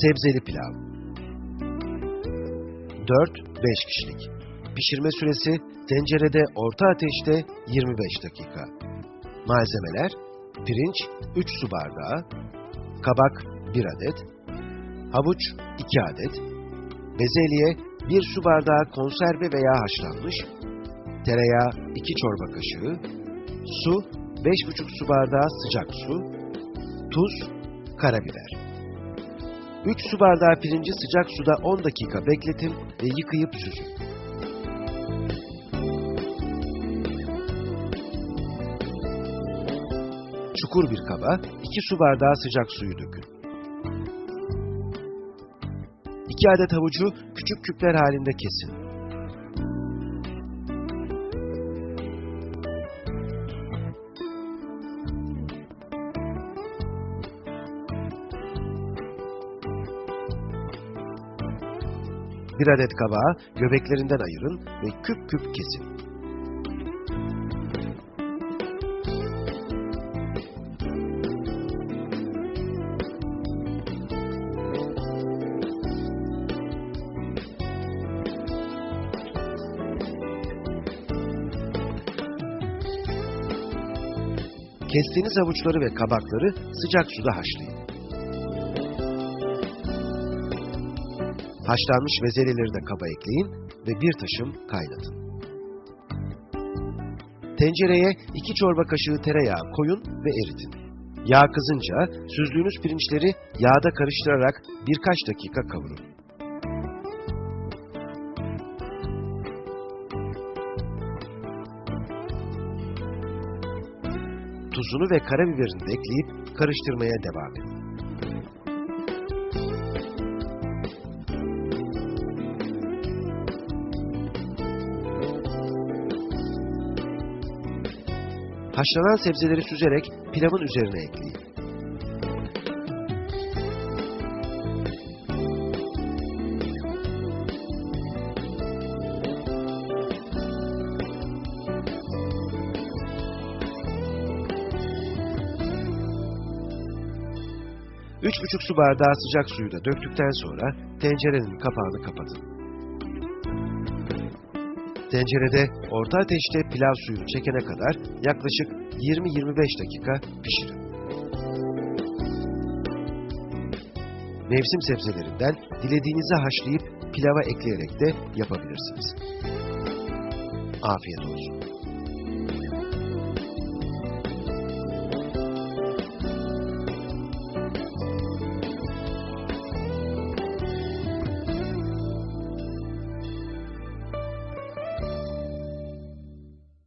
Sebzeli pilav. 4-5 kişilik. Pişirme süresi tencerede orta ateşte 25 dakika. Malzemeler Pirinç 3 su bardağı Kabak 1 adet Havuç 2 adet Bezelye 1 su bardağı konserve veya haşlanmış Tereyağı 2 çorba kaşığı Su 5,5 su bardağı sıcak su Tuz Karabiber 3 su bardağı pirinci sıcak suda 10 dakika bekletin ve yıkayıp süzün. Çukur bir kaba 2 su bardağı sıcak suyu dökün. 2 adet havucu küçük küpler halinde kesin. Bir adet kabağı göbeklerinden ayırın ve küp küp kesin. Kestiğiniz havuçları ve kabakları sıcak suda haşlayın. Haşlanmış bezelyeleri de kaba ekleyin ve bir taşım kaynatın. Tencereye 2 çorba kaşığı tereyağı koyun ve eritin. Yağ kızınca süzdüğünüz pirinçleri yağda karıştırarak birkaç dakika kavurun. Tuzunu ve karabiberini de ekleyip karıştırmaya devam edin. Haşlanan sebzeleri süzerek pilavın üzerine ekleyin. Üç buçuk su bardağı sıcak suyu da döktükten sonra tencerenin kapağını kapatın. Tencerede orta ateşte pilav suyunu çekene kadar yaklaşık 20-25 dakika pişirin. Mevsim sebzelerinden dilediğinizi haşlayıp pilava ekleyerek de yapabilirsiniz. Afiyet olsun.